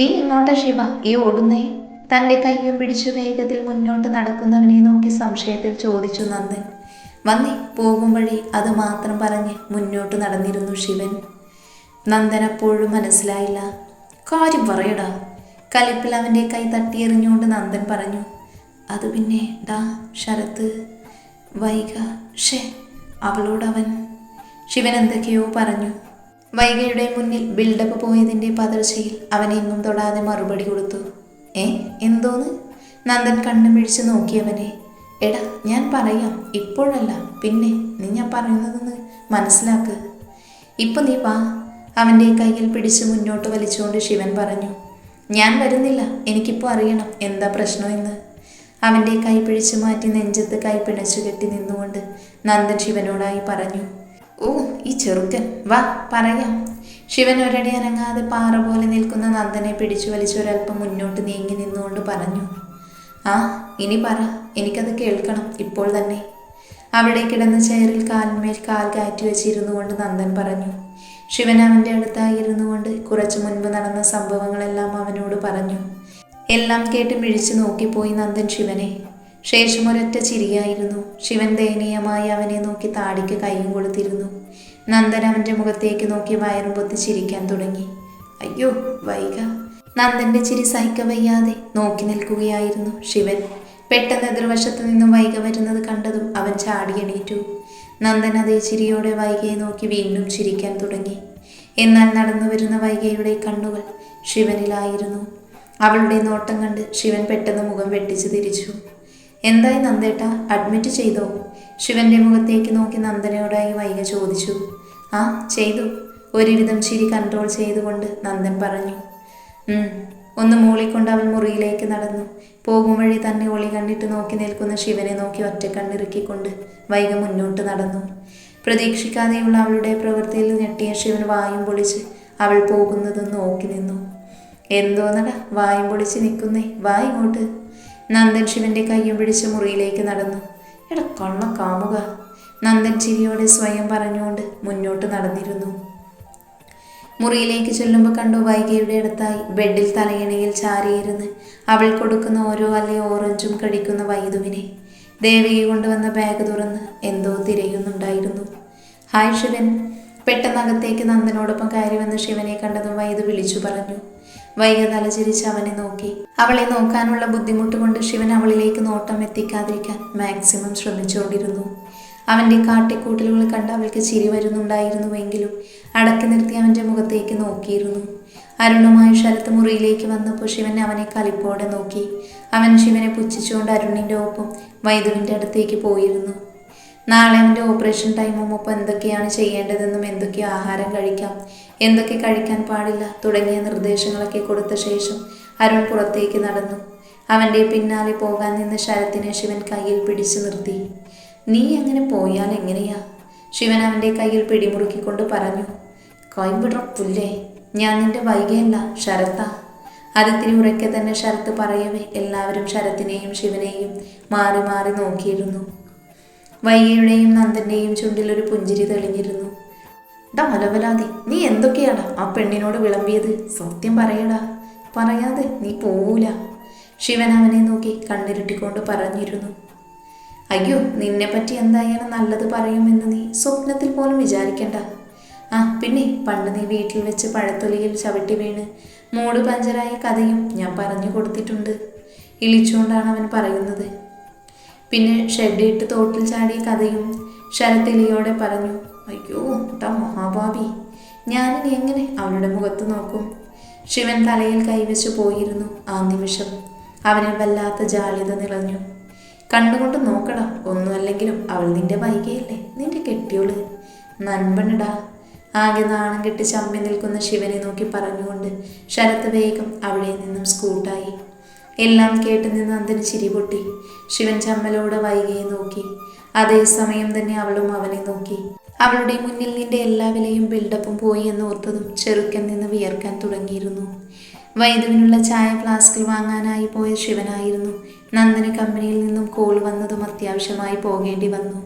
നീ എങ്ങോട്ട ശിവ? ഈ ഓടുന്നേ. തന്റെ കയ്യും പിടിച്ചു വേഗത്തിൽ മുന്നോട്ട് നടക്കുന്നവനെ നോക്കി സംശയത്തിൽ ചോദിച്ചു നന്ദൻ. വന്നേ പോകും വഴി. അത് മാത്രം പറഞ്ഞ് മുന്നോട്ട് നടന്നിരുന്നു ശിവൻ. നന്ദൻ അപ്പോഴും മനസ്സിലായില്ല. കാര്യം പറയടാ. കലിപ്പിൽ അവന്റെ കൈ തട്ടിയെറിഞ്ഞുകൊണ്ട് നന്ദൻ പറഞ്ഞു അത് പിന്നെ ഡാ ശരത്ത് വൈക ഷേ അവളോടവൻ. ശിവൻ എന്തൊക്കെയോ പറഞ്ഞു. വൈകയുടെ മുന്നിൽ ബിൽഡപ്പ് പോയതിന്റെ പതർച്ചയിൽ അവൻ എങ്ങും തൊടാതെ മറുപടി കൊടുത്തു. ഏ എന്തോന്ന്? നന്ദൻ കണ്ണും പിടിച്ച് നോക്കിയവനെ. എടാ ഞാൻ പറയാം ഇപ്പോഴല്ല. പിന്നെ നീ ഞാൻ പറയുന്നതെന്ന് മനസ്സിലാക്ക്. ഇപ്പൊ നീ വാ. അവന്റെ കയ്യിൽ പിടിച്ച് മുന്നോട്ട് വലിച്ചുകൊണ്ട് ശിവൻ പറഞ്ഞു. ഞാൻ വരുന്നില്ല. എനിക്കിപ്പോൾ അറിയണം എന്താ പ്രശ്നമെന്ന് അവന്റെ കൈ പിടിച്ചു മാറ്റി നെഞ്ചത്ത് കൈ പിണച്ചു കെട്ടി നിന്നുകൊണ്ട് നന്ദൻ ശിവനോടായി പറഞ്ഞു. ഓ ഈ ചെറുക്കൻ. വാ പറയാം. ശിവൻ ഒരടി അനങ്ങാതെ പാറ പോലെ നിൽക്കുന്ന നന്ദനെ പിടിച്ചു വലിച്ചൊരൽപ്പം മുന്നോട്ട് നീങ്ങി നിന്നുകൊണ്ട് പറഞ്ഞു. ആ ഇനി പറ എനിക്കത് കേൾക്കണം ഇപ്പോൾ തന്നെ. അവിടെ കിടന്ന ചെയറിൽ കാലിന്മേൽ കാൽ കാറ്റി വെച്ചിരുന്നു കൊണ്ട് നന്ദൻ പറഞ്ഞു. ശിവൻ അവന്റെ അടുത്തായിരുന്നു കൊണ്ട് കുറച്ചു മുൻപ് നടന്ന സംഭവങ്ങളെല്ലാം അവനോട് പറഞ്ഞു. എല്ലാം കേട്ട് മിഴിച്ചു നോക്കിപ്പോയി നന്ദൻ ശിവനെ. ശേഷം ഒരൊറ്റ ചിരിയായിരുന്നു. ശിവൻ ദയനീയമായി അവനെ നോക്കി താടിക്ക് കൈയും കൊടുത്തിരുന്നു നന്ദൻ അവന്റെ മുഖത്തേക്ക് നോക്കി വയറും പൊത്തി ചിരിക്കാൻ തുടങ്ങി. അയ്യോ വൈക. നന്ദന്റെ ചിരി സഹിക്ക വയ്യാതെ നോക്കി നിൽക്കുകയായിരുന്നു ശിവൻ. പെട്ടെന്ന് എതിർവശത്തു നിന്നും വൈക വരുന്നത് കണ്ടതും അവൻ ചാടി എണീറ്റു. നന്ദൻ അതേ ചിരിയോടെ വൈകയെ നോക്കി വീണ്ടും ചിരിക്കാൻ തുടങ്ങി. എന്നാൽ നടന്നു വരുന്ന വൈകയുടെ കണ്ണുകൾ ശിവനിലായിരുന്നു. അവളുടെ നോട്ടം കണ്ട് ശിവൻ പെട്ടെന്ന് മുഖം വെട്ടിച്ച് തിരിച്ചു. എന്തായി നന്ദേട്ട? അഡ്മിറ്റ് ചെയ്തോ? ശിവന്റെ മുഖത്തേക്ക് നോക്കി നന്ദനയോടായി വൈക ചോദിച്ചു. ആ ചെയ്തു. ഒരുവിധം ചിരി കൺട്രോൾ ചെയ്തുകൊണ്ട് നന്ദൻ പറഞ്ഞു. ഒന്ന് മൂളിക്കൊണ്ട് അവൻ മുറിയിലേക്ക് നടന്നു. പോകും വഴി തന്നെ ഒളി കണ്ടിട്ട് നോക്കി നിൽക്കുന്ന ശിവനെ നോക്കി ഒറ്റക്കണ്ണിറുക്കിക്കൊണ്ട് വൈക മുന്നോട്ട് നടന്നു. പ്രതീക്ഷിക്കാതെയുള്ള അവളുടെ പ്രവൃത്തിയിൽ ഞെട്ടിയ ശിവൻ വായും പൊളിച്ച് അവൾ പോകുന്നതും നോക്കി നിന്നു. എന്തോന്നട? വായും പൊളിച്ച് നിൽക്കുന്നേ. വാ ഇങ്ങോട്ട്. നന്ദൻ ശിവന്റെ കയ്യും പിടിച്ച് മുറിയിലേക്ക് നടന്നു. എടാ കണ്ണ കാമുക. നന്ദൻ ചിരിയോടെ സ്വയം പറഞ്ഞുകൊണ്ട് മുന്നോട്ട് നടന്നിരുന്നു. മുറിയിലേക്ക് ചെല്ലുമ്പോൾ കണ്ടു വൈകിയുടെ അടുത്തായി ബെഡിൽ തലയിണയിൽ ചാരിയിരുന്ന് അവൾ കൊടുക്കുന്ന ഓരോ അല്ലെ ഓറഞ്ചും കടിക്കുന്ന വൈദുവിനെ. ദേവികി കൊണ്ടുവന്ന ബാഗ് തുറന്ന് എന്തോ തിരയുന്നുണ്ടായിരുന്നു. ഹായ് ശിവൻ. പെട്ടെന്നകത്തേക്ക് നന്ദനോടൊപ്പം കയറി വന്ന് ശിവനെ കണ്ടതും വൈദു വിളിച്ചു പറഞ്ഞു. വൈക തലചിരിച്ച് അവനെ നോക്കി. അവളെ നോക്കാനുള്ള ബുദ്ധിമുട്ട് കൊണ്ട് ശിവൻ അവളിലേക്ക് നോട്ടം എത്തിക്കാതിരിക്കാൻ മാക്സിമം ശ്രമിച്ചുകൊണ്ടിരുന്നു. അവന്റെ കാട്ടിക്കൂട്ടലുകൾ കണ്ട് അവൾക്ക് ചിരി വരുന്നുണ്ടായിരുന്നുവെങ്കിലും അടക്കി നിർത്തി അവന്റെ മുഖത്തേക്ക് നോക്കിയിരുന്നു. അരുണുമായി ശരത്ത് മുറിയിലേക്ക് വന്നപ്പോൾ ശിവൻ അവനെ കലിപ്പോടെ നോക്കി. അവൻ ശിവനെ പുച്ഛിച്ചുകൊണ്ട് അരുണിന്റെ ഒപ്പം വൈദുവിന്റെ അടുത്തേക്ക് പോയിരുന്നു. നാളെ അവന്റെ ഓപ്പറേഷൻ ടൈമും ഒപ്പം എന്തൊക്കെയാണ് ചെയ്യേണ്ടതെന്നും എന്തൊക്കെ ആഹാരം കഴിക്കാം എന്തൊക്കെ കഴിക്കാൻ പാടില്ല തുടങ്ങിയ നിർദ്ദേശങ്ങളൊക്കെ കൊടുത്ത ശേഷം അരുൺ പുറത്തേക്ക് നടന്നു. അവന്റെ പിന്നാലെ പോകാൻ നിന്ന് ശരത്തിനെ ശിവൻ കയ്യിൽ പിടിച്ചു നിർത്തി. നീ അങ്ങനെ പോയാൽ എങ്ങനെയാ? ശിവൻ അവന്റെ കയ്യിൽ പിടിമുറുക്കിക്കൊണ്ട് പറഞ്ഞു. കൈവിട പുല്ലേ ഞാൻ നിന്റെ വൈകിയല്ല ശരത്താ. അതിത്തിരി ഉറക്കെ തന്നെ ശരത്ത് പറയവേ എല്ലാവരും ശരത്തിനെയും ശിവനെയും മാറി മാറി നോക്കിയിരുന്നു. നന്ദന്റെയും ചുണ്ടിൽ ഒരു പുഞ്ചിരി തെളിഞ്ഞിരുന്നു. ഡാ മലവലാതി നീ എന്തൊക്കെയാണ് ആ പെണ്ണിനോട് വിളമ്പിയത്? സത്യം പറയടാ. പറയാതെ നീ പോവൂല. ശിവൻ അവനെ നോക്കി കണ്ണിരുട്ടിക്കൊണ്ട് പറഞ്ഞിരുന്നു. അയ്യോ നിന്നെ പറ്റി എന്തായാലും നല്ലത് പറയുമെന്ന് നീ സ്വപ്നത്തിൽ പോലും വിചാരിക്കണ്ട. ആ പിന്നെ പണ്ട് നീ വീട്ടിൽ വെച്ച് പഴത്തൊലിയിൽ ചവിട്ടി വീണ് മൂട് പഞ്ചറായ കഥയും ഞാൻ പറഞ്ഞു കൊടുത്തിട്ടുണ്ട്. ഇളിച്ചുകൊണ്ടാണ് അവൻ പറയുന്നത്. പിന്നെ ഷെഡിട്ട് തോട്ടിൽ ചാടിയ കഥയും ശരത്തിലിയോടെ പറഞ്ഞു അയ്യോ മുട്ട മഹാഭാവി ഞാനിനി എങ്ങനെ അവളുടെ മുഖത്ത് നോക്കും? ശിവൻ തലയിൽ കൈവച്ച് പോയിരുന്നു ആ നിമിഷം. അവനിൽ വല്ലാത്ത ജാള്യത നിറഞ്ഞു. കണ്ടുകൊണ്ട് നോക്കടാ ഒന്നുമല്ലെങ്കിലും അവൾ നിന്റെ വൈകിയല്ലേ നിന്റെ കെട്ടിയോൾ. നൻപണിടാ. ആകെ നാണം കെട്ടി ചമ്മി നിൽക്കുന്ന ശിവനെ നോക്കി പറഞ്ഞുകൊണ്ട് ശരത്ത് വേഗം അവിടെ നിന്നും സ്കൂട്ടായി. എല്ലാം കേട്ട് നിന്ന് അന്തൻ ചിരി പൊട്ടി ശിവൻ ചമ്മലോട് വൈകിയെ നോക്കി. അതേസമയം തന്നെ അവളും അവനെ നോക്കി. അവളുടെ മുന്നിൽ നിന്റെ എല്ലാ വിലയും ബിൽഡപ്പും പോയി എന്ന് ഓർത്തതും ചെറുക്കൻ നിന്ന് വിയർക്കാൻ തുടങ്ങിയിരുന്നു. വൈദ്യുവിനുള്ള ചായ ഫ്ലാസ്കിൽ വാങ്ങാനായി പോയ ശിവനായിരുന്നു. നന്ദന് കമ്പനിയിൽ നിന്നും കോൾ വന്നതും അത്യാവശ്യമായി പോകേണ്ടി വന്നു.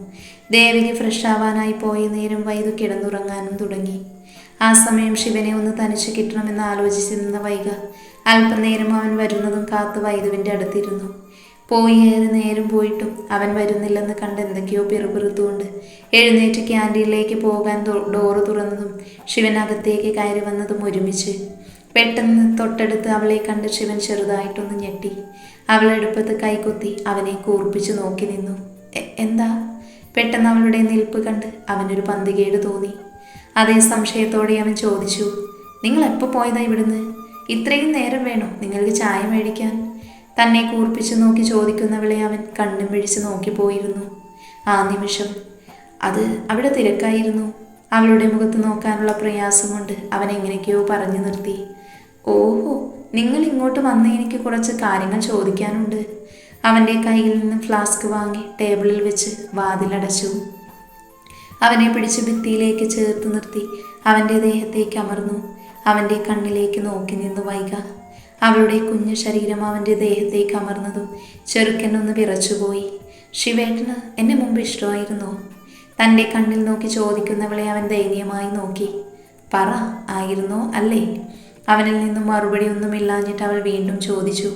ദേവിക്ക് ഫ്രഷ് ആവാനായി പോയ നേരം വൈദ്യു കിടന്നുറങ്ങാനും തുടങ്ങി. ആ സമയം ശിവനെ ഒന്ന് തനിച്ച് കിട്ടണമെന്ന് ആലോചിച്ചിരുന്ന വൈക അല്പനേരം അവൻ വരുന്നതും കാത്തു വൈദുവിന്റെ അടുത്തിരുന്നു. പോയി ഏറെ നേരം പോയിട്ടും അവൻ വരുന്നില്ലെന്ന് കണ്ട് എന്തൊക്കെയോ പിറുപിറുത്തുകൊണ്ട് എഴുന്നേറ്റ് ക്യാന്റീനിലേക്ക് പോകാൻ ഡോറ് തുറന്നതും ശിവൻ അകത്തേക്ക് കയറി വന്നതും ഒരുമിച്ച്. പെട്ടെന്ന് തൊട്ടടുത്ത് അവളെ കണ്ട് ശിവൻ ചെറുതായിട്ടൊന്ന് ഞെട്ടി. അവളെടുപ്പത്ത് കൈകൊത്തി അവനെ കൂർപ്പിച്ച് നോക്കി നിന്നു. എന്താ? പെട്ടെന്ന് അവളുടെ നിൽപ്പ് കണ്ട് അവനൊരു പന്തികേട് തോന്നി. അതേ സംശയത്തോടെ അവൻ ചോദിച്ചു നിങ്ങൾ എപ്പോൾ പോയതാ ഇവിടുന്ന്? ഇത്രയും നേരം വേണോ നിങ്ങൾക്ക് ചായ മേടിക്കാൻ? തന്നെ കൂർപ്പിച്ചു നോക്കി ചോദിക്കുന്നവളെ അവൻ കണ്ണും പിഴിച്ച് നോക്കിപ്പോയിരുന്നു ആ നിമിഷം. അത് അവിടെ തിരക്കായിരുന്നു. അവളുടെ മുഖത്ത് നോക്കാനുള്ള പ്രയാസം കൊണ്ട് അവൻ എങ്ങനെയൊക്കെയോ പറഞ്ഞു നിർത്തി. ഓഹോ നിങ്ങൾ ഇങ്ങോട്ട് വന്ന് എനിക്ക് കുറച്ച് കാര്യങ്ങൾ ചോദിക്കാനുണ്ട്. അവന്റെ കയ്യിൽ നിന്ന് ഫ്ലാസ്ക് വാങ്ങി ടേബിളിൽ വെച്ച് വാതിലടച്ചു അവനെ പിടിച്ച് ഭിത്തിയിലേക്ക് ചേർത്ത് നിർത്തി. അവന്റെ ദേഹത്തേക്ക് അമർന്നു. അവന്റെ കണ്ണിലേക്ക് നോക്കി നിന്ന് വൈക. അവളുടെ കുഞ്ഞു ശരീരം അവന്റെ ദേഹത്തേക്ക് അമർന്നതും ചെറുക്കനൊന്ന് വിറച്ചുപോയി. ശിവേട്ടന് എന്നെ മുമ്പ് ഇഷ്ടമായിരുന്നോ? തന്റെ കണ്ണിൽ നോക്കി ചോദിക്കുന്നവളെ അവൻ ദയനീയമായി നോക്കി. പറ ആയിരുന്നോ? അല്ലേ. അവനിൽ നിന്നും മറുപടി ഒന്നുമില്ലാഞ്ഞിട്ട് അവൾ വീണ്ടും ചോദിച്ചു.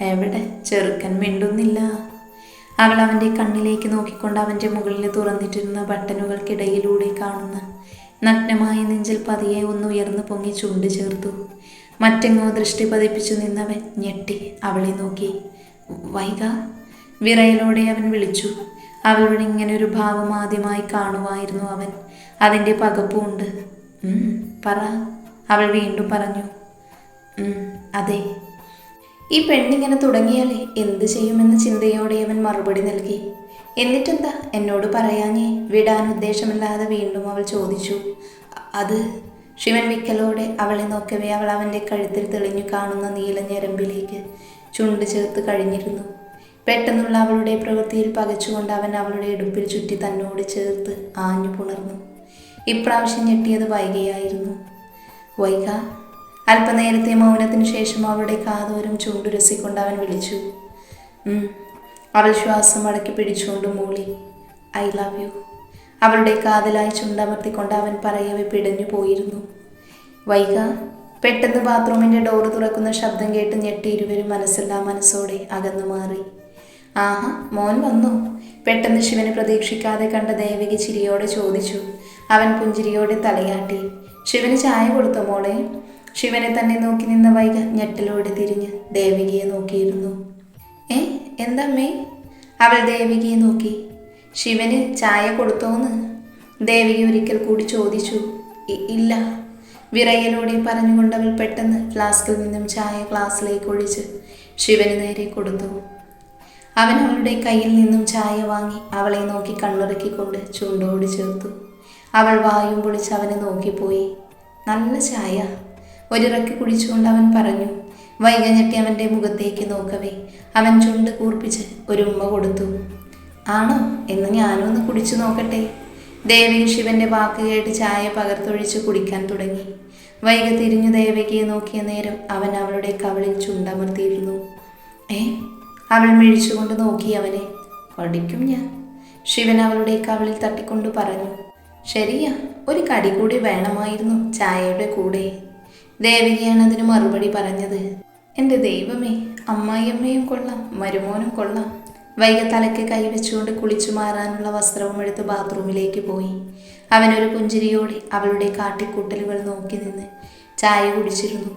എവിടെ? ചെറുക്കൻ മിണ്ടുന്നില്ല. അവൾ അവന്റെ കണ്ണിലേക്ക് നോക്കിക്കൊണ്ട് അവന്റെ മുകളിൽ തുറന്നിട്ടിരുന്ന ബട്ടനുകൾക്കിടയിലൂടെ കാണുന്ന നഗ്നമായ നെഞ്ചിൽ പതിയെ ഒന്ന് ഉയർന്നു പൊങ്ങി ചുണ്ട് ചേർത്തു. മറ്റെങ്ങോ ദൃഷ്ടി പതിപ്പിച്ചു നിന്നവൻ ഞെട്ടി അവളെ നോക്കി. വൈക വിറയലോടെ അവൻ വിളിച്ചു. അവളുടെ ഒരു ഭാവം ആദ്യമായി കാണുമായിരുന്നു അവൻ. അതിന്റെ പകപ്പുണ്ട് "ഉം, പറ. അവൾ വീണ്ടും പറഞ്ഞു. "ഉം, അതെ. ഈ പെണ്ണിങ്ങനെ തുടങ്ങിയാലേ എന്ത് ചെയ്യുമെന്ന ചിന്തയോടെ അവൻ മറുപടി നൽകി. എന്നിട്ടെന്താ എന്നോട് പറയാഞ്ഞേ? വിടാൻ ഉദ്ദേശമില്ലാതെ വീണ്ടും അവൾ ചോദിച്ചു. അത് ശിവൻ വിക്കലോടെ അവളെ നോക്കവേ അവൾ അവന്റെ കഴുത്തിൽ തെളിഞ്ഞു കാണുന്ന നീല ഞരമ്പിലേക്ക് ചുണ്ട് ചേർത്ത് കഴിഞ്ഞിരുന്നു. പെട്ടെന്നുള്ള അവളുടെ പ്രവൃത്തിയിൽ പകച്ചുകൊണ്ട് അവൻ അവളുടെ ഇടുപ്പിൽ ചുറ്റി തന്നോട് ചേർത്ത് ആഞ്ഞു പുണർന്നു. ഇപ്രാവശ്യം ഞെട്ടിയത് വൈകയായിരുന്നു. വൈക അല്പനേരത്തെ മൗനത്തിന് ശേഷം അവളുടെ കാതോരം ചുണ്ടുരസിക്കൊണ്ട് അവൻ വിളിച്ചു. അവൾ ശ്വാസം അടക്കി പിടിച്ചുകൊണ്ട് മൂളി ഐ ലവ് യു. അവളുടെ കാതലായി ചുണ്ടമർത്തിക്കൊണ്ട് അവൻ പറയവെ പിടഞ്ഞു പോയിരുന്നു. വൈക. പെട്ടെന്ന് ബാത്റൂമിന്റെ ഡോറ് തുറക്കുന്ന ശബ്ദം കേട്ട് ഞെട്ടി ഇരുവരും മനസ്സില്ലാ മനസ്സോടെ അകന്നു മാറി. ആഹാ മോൻ വന്നു. പെട്ടെന്ന് ശിവനെ പ്രതീക്ഷിക്കാതെ കണ്ട ദേവകി ചിരിയോടെ ചോദിച്ചു. അവൻ പുഞ്ചിരിയോടെ തലയാട്ടി. ശിവന് ചായ കൊടുത്തു മോളെ? ശിവനെ തന്നെ നോക്കി നിന്ന വൈക ഞെട്ടലോടെ തിരിഞ്ഞ് ദേവികയെ നോക്കിയിരുന്നു. ഏ എന്തമ്മേ? അവൾ ദേവികയെ നോക്കി. ശിവന് ചായ കൊടുത്തോന്ന്. ദേവിക ഒരിക്കൽ കൂടി ചോദിച്ചു ഇല്ല. വിറയലോടെ പറഞ്ഞുകൊണ്ട് അവൾ പെട്ടെന്ന് ഫ്ലാസ്കിൽ നിന്നും ചായ ഗ്ലാസ്സിലേക്ക് ഒഴിച്ച് ശിവന് നേരെ കൊടുത്തു. അവൻ അവളുടെ കയ്യിൽ നിന്നും ചായ വാങ്ങി അവളെ നോക്കി കണ്ണിറക്കിക്കൊണ്ട് ചുണ്ടോട് ചേർത്തു. അവൾ വായും പൊളിച്ച് അവനെ നോക്കിപ്പോയി. നല്ല ചായ. ഒരിറക്കി കുടിച്ചുകൊണ്ട് അവൻ പറഞ്ഞു വൈകഞ്ഞെട്ടി അവന്റെ മുഖത്തേക്ക് നോക്കവേ. അവൻ ചുണ്ട് കൂർപ്പിച്ച് ഒരു ഉമ്മ കൊടുത്തു. ആണോ? എന്ന് ഞാനും ഒന്ന് കുടിച്ചു നോക്കട്ടെ. ദേവകി ശിവന്റെ വാക്ക് കേട്ട് ചായ പകർത്തൊഴിച്ച് കുടിക്കാൻ തുടങ്ങി. വൈക തിരിഞ്ഞു ദേവകിയെ നോക്കിയ നേരം അവൻ അവളുടെ കവളിൽ ചുണ്ടമർത്തിയിരുന്നു. ഏ? അവൾ മിഴിച്ചുകൊണ്ട് നോക്കി അവനെ. പഠിക്കും ഞാൻ. ശിവൻ അവളുടെ കവളിൽ തട്ടിക്കൊണ്ട് പറഞ്ഞു. ശരിയാ ഒരു കടി കൂടി വേണമായിരുന്നു ചായയുടെ കൂടെ. ദേവികയാണ് അതിന് മറുപടി പറഞ്ഞത്. എന്റെ ദൈവമേ അമ്മായിയമ്മയും കൊള്ളാം മരുമോനും കൊള്ളാം. വൈകി തലയ്ക്ക് കൈവച്ചുകൊണ്ട് കുളിച്ചു മാറാനുള്ള വസ്ത്രവും എടുത്ത് ബാത്റൂമിലേക്ക് പോയി. അവനൊരു പുഞ്ചിരിയോടെ അവളുടെ കാട്ടിക്കൂട്ടലുകൾ നോക്കി നിന്ന് ചായ കുടിച്ചിരുന്നു.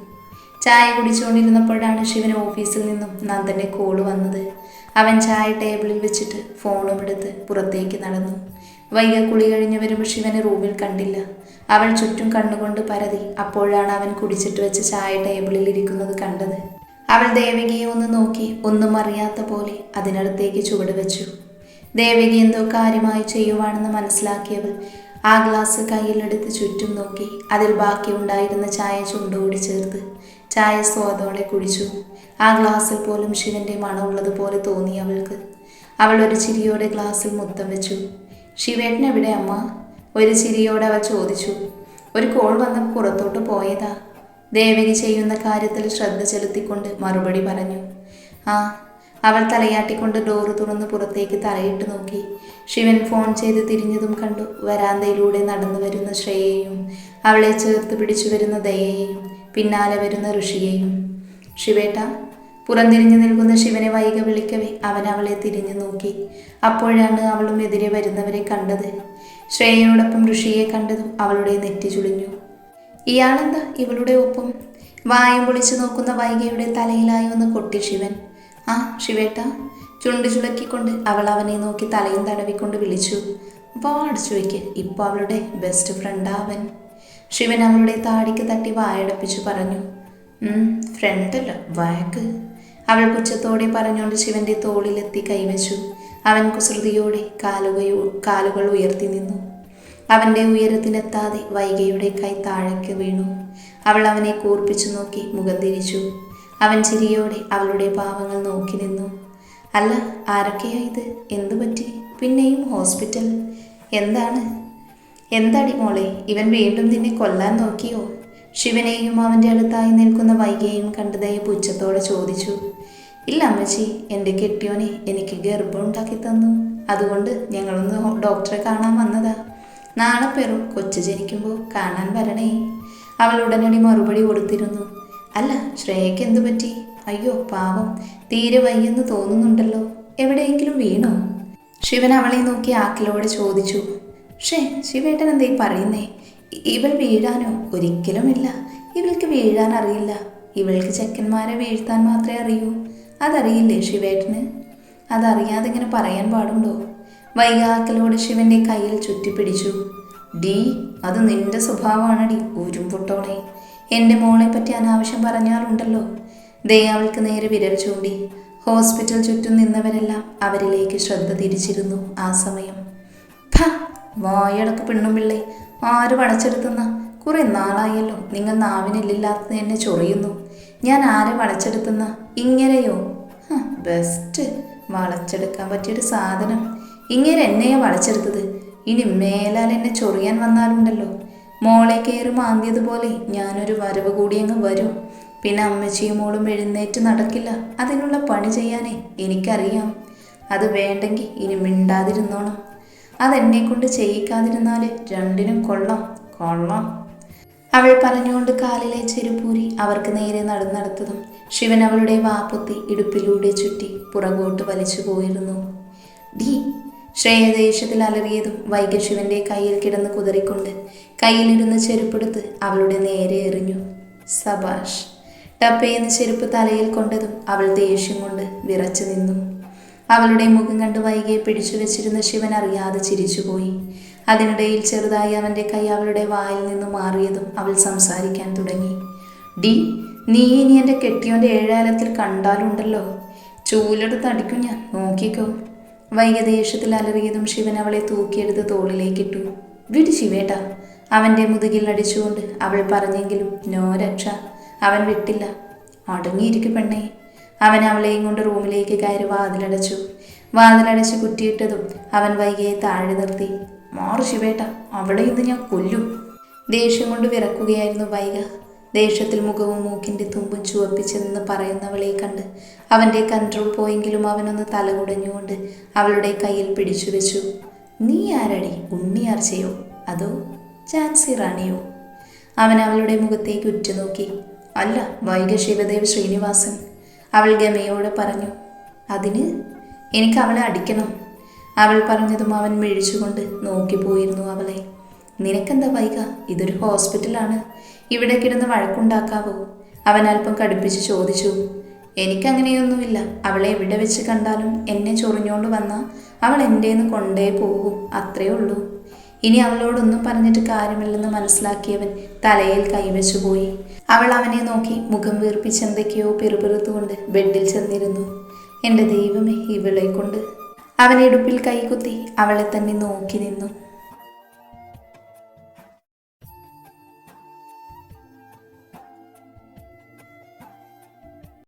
ചായ കുടിച്ചുകൊണ്ടിരുന്നപ്പോഴാണ് ശിവൻ ഓഫീസിൽ നിന്നും നന്ദന്റെ കോൾ വന്നത്. അവൻ ചായ ടേബിളിൽ വെച്ചിട്ട് ഫോണും എടുത്ത് പുറത്തേക്ക് നടന്നു. വൈക കുളി കഴിഞ്ഞ് ശിവനെ റൂമിൽ കണ്ടില്ല. അവൾ ചുറ്റും കണ്ണുകൊണ്ട് പരതി. അപ്പോഴാണ് അവൻ കുടിച്ചിട്ട് വെച്ച ചായ ടേബിളിൽ ഇരിക്കുന്നത് കണ്ടത്. അവൾ ദേവികയെ ഒന്ന് നോക്കി ഒന്നും അറിയാത്ത പോലെ അതിനടുത്തേക്ക് ചുവട് വെച്ചു. ദേവിക എന്തോ കാര്യമായി ചെയ്യുവാണെന്ന് മനസ്സിലാക്കിയവൾ ആ ഗ്ലാസ് കയ്യിലെടുത്ത് ചുറ്റും നോക്കി അതിൽ ബാക്കി ഉണ്ടായിരുന്ന ചായ ചുണ്ടോടി ചേർത്ത് ചായ സ്വാദോടെ കുടിച്ചു. ആ ഗ്ലാസ്സിൽ പോലും ശിവന്റെ മണമുള്ളതുപോലെ തോന്നി അവൾക്ക്. അവൾ ഒരു ചിരിയോടെ ഗ്ലാസ്സിൽ മുത്തം വെച്ചു. ശിവേട്ടൻ എവിടെ അമ്മ? ഒരു ചിരിയോടെ അവൾ ചോദിച്ചു. ഒരു കോൾ വന്ന് പുറത്തോട്ട് പോയതാ. ദേവകി ചെയ്യുന്ന കാര്യത്തിൽ ശ്രദ്ധ ചെലുത്തിക്കൊണ്ട് മറുപടി പറഞ്ഞു. ആ അവൾ തലയാട്ടിക്കൊണ്ട് ഡോറ് തുറന്ന് പുറത്തേക്ക് തലയിട്ട് നോക്കി. ശിവൻ ഫോൺ ചെയ്ത് തിരിഞ്ഞതും കണ്ടു. വരാന്തയിലൂടെ നടന്നു വരുന്ന ശ്രേയയും അവളെ ചേർത്ത് പിടിച്ചു വരുന്ന ദയയെയും പിന്നാലെ വരുന്ന ഋഷിയെയും. ശിവേട്ട പുറംതിരിഞ്ഞു നിൽക്കുന്ന ശിവനെ വൈക വിളിക്കവേ അവൻ അവളെ തിരിഞ്ഞു നോക്കി. അപ്പോഴാണ് അവളും എതിരെ വരുന്നവരെ കണ്ടത്. ശ്രേയയോടൊപ്പം ഋഷിയെ കണ്ടതും അവളുടെ നെറ്റി ചുളിഞ്ഞു. ഇയാളെന്താ ഇവളുടെ ഒപ്പം? വായം പൊളിച്ചു നോക്കുന്ന വൈകയുടെ തലയിലായി ഒന്ന് കൊട്ടി ശിവൻ. ആ ശിവേട്ട. ചുണ്ട് ചുളക്കിക്കൊണ്ട് അവൾ അവനെ നോക്കി തലയും തടവിക്കൊണ്ട് വിളിച്ചു. വാടിച്ചു വയ്ക്ക് ഇപ്പോൾ അവളുടെ ബെസ്റ്റ് ഫ്രണ്ടാ അവൻ. ശിവൻ അവളുടെ താടിക്ക് തട്ടി വായടപ്പിച്ചു പറഞ്ഞു. ഫ്രണ്ടല്ല വഴക്ക്. അവൾ പുച്ഛത്തോടെ പറഞ്ഞുകൊണ്ട് ശിവന്റെ തോളിലെത്തി കൈവച്ചു. അവൻ കുസൃതിയോടെ കാലുകയോ കാലുകൾ ഉയർത്തി നിന്നു. അവന്റെ ഉയരത്തിനെത്താതെ വൈകയുടെ കൈ താഴേക്ക് വീണു. അവൾ അവനെ കൂർപ്പിച്ചു നോക്കി മുഖം തിരിച്ചു. അവൻ ചിരിയോടെ അവളുടെ പാവങ്ങൾ നോക്കി നിന്നു. അല്ല ആരൊക്കെയാ ഇത്? എന്തു പറ്റി? പിന്നെയും ഹോസ്പിറ്റൽ? എന്താണ്? എന്താടി മോളെ ഇവൻ വീണ്ടും നിന്നെ കൊല്ലാൻ നോക്കിയോ? ശിവനെയും അവന്റെ അടുത്തായി നിൽക്കുന്ന വൈകിയെയും കണ്ടതായി പുച്ഛത്തോടെ ചോദിച്ചു. ഇല്ല അമ്മച്ചി എന്റെ കെട്ടിയോനെ എനിക്ക് ഗർഭം ഉണ്ടാക്കി തന്നു. അതുകൊണ്ട് ഞങ്ങളൊന്ന് ഡോക്ടറെ കാണാൻ വന്നതാ. നാളെ പെറും കൊച്ചു ജനിക്കുമ്പോൾ കാണാൻ വരണേ. അവൾ ഉടനടി മറുപടി കൊടുത്തിരുന്നു. അല്ല ശ്രേയയ്ക്ക് എന്തു പറ്റി? അയ്യോ പാവം. തീരെ വയ്യെന്ന് തോന്നുന്നുണ്ടല്ലോ. എവിടെയെങ്കിലും വീണോ? ശിവൻ അവളെ നോക്കി ആക്കിലോട് ചോദിച്ചു. ഷേ ശിവേട്ടൻ എന്തേ പറയുന്നേ? ഇവൾ വീഴാനോ? ഒരിക്കലുമില്ല. ഇവൾക്ക് വീഴാൻ അറിയില്ല ഇവൾക്ക് ചെക്കന്മാരെ വീഴ്ത്താൻ മാത്രമേ അറിയൂ. അതറിയില്ലേ ശിവേട്ടന്? അതറിയാതെ ഇങ്ങനെ പറയാൻ പാടുണ്ടോ? വൈകാക്കലോട് ശിവന്റെ കയ്യിൽ ചുറ്റിപ്പിടിച്ചു. ഡി അത് നിന്റെ സ്വഭാവമാണടി ഉരുമ്പൊട്ടോളെ എന്റെ മോളെ പറ്റി അനാവശ്യം പറഞ്ഞാലുണ്ടല്ലോ. ദയാവൾക്ക് നേരെ വിരൽ ചൂണ്ടി. ഹോസ്പിറ്റൽ ചുറ്റും നിന്നവരെല്ലാം അവരിലേക്ക് ശ്രദ്ധ തിരിച്ചിരുന്നു ആ സമയം. വായടക്ക് പെണ്ണും പിള്ളേ. ആര് വളച്ചെടുത്തുന്ന കുറെ നാളായല്ലോ നിങ്ങൾ നാവിനില്ലാത്തത് എന്നെ ചൊറിയുന്നു. ഞാൻ ആരെ വളച്ചെടുത്തുന്ന? ഇങ്ങനെയോ? ബെസ്റ്റ് വളച്ചെടുക്കാൻ പറ്റിയൊരു സാധനം. ഇങ്ങനെ എന്നെയാ വളച്ചെടുത്തത്? ഇനി മേലാൽ എന്നെ ചൊറിയാൻ വന്നാലുണ്ടല്ലോ. മോളെ കയറി മാന്തിയതുപോലെ ഞാനൊരു വരവ് കൂടി അങ്ങ് വരും. പിന്നെ അമ്മച്ചിയും മോളും എഴുന്നേറ്റ് നടക്കില്ല. അതിനുള്ള പണി ചെയ്യാനേ എനിക്കറിയാം. അത് വേണ്ടെങ്കിൽ ഇനി മിണ്ടാതിരുന്നോണം. അതെന്നെ കൊണ്ട് ചെയ്യിക്കാതിരുന്നാൽ രണ്ടിനും കൊള്ളാം. കൊള്ളാം. അവൾ പറഞ്ഞുകൊണ്ട് കാലിലെ ചെരുപ്പൂരി അവർക്ക് നേരെ നടന്നെടുത്തതും ശിവൻ അവളുടെ വാപ്പുത്തി ഇടുപ്പിലൂടെ ചുറ്റി പുറകോട്ട് വലിച്ചു പോയിരുന്നു. ഡി ശ്രേയദേശത്തിൽ അലറിയതും വൈകി ശിവന്റെ കയ്യിൽ കിടന്ന് കുതറിക്കൊണ്ട് കയ്യിലിരുന്ന് ചെരുപ്പെടുത്ത് അവളുടെ നേരെ എറിഞ്ഞു. സബാഷ് ടപ്പയെന്ന് ചെരുപ്പ് തലയിൽ കൊണ്ടതും അവൾ ദേഷ്യം കൊണ്ട് വിറച്ചു നിന്നു. അവളുടെ മുഖം കണ്ട് വൈകിയെ പിടിച്ചു വെച്ചിരുന്ന ശിവൻ അറിയാതെ ചിരിച്ചുപോയി. അതിനിടയിൽ ചെറുതായി അവന്റെ കൈ അവളുടെ വായിൽ നിന്ന് മാറിയതും അവൾ സംസാരിക്കാൻ തുടങ്ങി. ഡി നീ ഇനി എന്റെ കെട്ടിയോന്റെ ഏഴാലത്തിൽ കണ്ടാലുണ്ടല്ലോ. ചൂലെടുത്ത് അടിക്കും ഞാൻ നോക്കിക്കോ. വൈകദേശത്തിൽ അലറിയതും ശിവൻ അവളെ തൂക്കിയെടുത്ത് തോളിലേക്കിട്ടു. വിട് ശിവേട്ട. അവന്റെ മുതുകിൽ അടിച്ചുകൊണ്ട് അവൾ പറഞ്ഞെങ്കിലും നോ രക്ഷ അവൻ വിട്ടില്ല. അടങ്ങിയിരിക്കും പെണ്ണേ. അവൻ അവളെയും കൊണ്ട് റൂമിലേക്ക് കയറി വാതിലടച്ചു. വാതിലടച്ച് കുറ്റിയിട്ടതും അവൻ വൈകിയെ താഴെ നിർത്തി. മാറു ശിവേട്ട അവളെ ഇന്ന് ഞാൻ കൊല്ലും. ദേഷ്യം കൊണ്ട് വിറക്കുകയായിരുന്നു വൈക ദേഷ്യത്തിൽ മുഖവും മൂക്കിന്റെ തുമ്പും ചുവപ്പിച്ചെന്ന് പറയുന്നവളെ കണ്ട് അവന്റെ കൺട്രോൾ പോയെങ്കിലും അവനൊന്ന് തലകുടഞ്ഞുകൊണ്ട് അവളുടെ കയ്യിൽ പിടിച്ചു വെച്ചു. നീ ആരടി? ഉണ്ണിയാർച്ചയോ അതോ ചാൻസി റാണിയോ? അവൻ അവളുടെ മുഖത്തേക്ക് ഉറ്റുനോക്കി. അല്ല വൈക ശിവദേവ് ശ്രീനിവാസൻ. അവൾ ഗമയോടെ പറഞ്ഞു. അതിന് എനിക്ക് അവളെ അടിക്കണം. അവൾ പറഞ്ഞതും അവൻ മിഴിച്ചുകൊണ്ട് നോക്കിപ്പോയിരുന്നു അവളെ. നിനക്കെന്താ വൈക? ഇതൊരു ഹോസ്പിറ്റലാണ്. ഇവിടെ കിടന്ന് വഴക്കുണ്ടാക്കാവോ? അവൻ അല്പം കടുപ്പിച്ച് ചോദിച്ചു. എനിക്കങ്ങനെയൊന്നുമില്ല. അവളെ എവിടെ വെച്ച് കണ്ടാലും എന്നെ ചൊറിഞ്ഞോണ്ട് വന്നാൽ അവൾ എന്റെന്ന് കൊണ്ടേ പോകും. അത്രേ ഉള്ളൂ. ഇനി അവളോടൊന്നും പറഞ്ഞിട്ട് കാര്യമില്ലെന്ന് മനസ്സിലാക്കിയവൻ തലയിൽ കൈവച്ചു പോയി. അവൾ അവനെ നോക്കി മുഖം വീർപ്പിച്ച് എന്തൊക്കെയോ പിറുപിറുത്തുകൊണ്ട് ബെഡിൽ ചെന്നിരുന്നു. എന്റെ ദൈവമേ ഇവളെ കൊണ്ട് അവൻ ഇടുപ്പിൽ കൈകുത്തി അവളെ തന്നെ നോക്കി നിന്നു.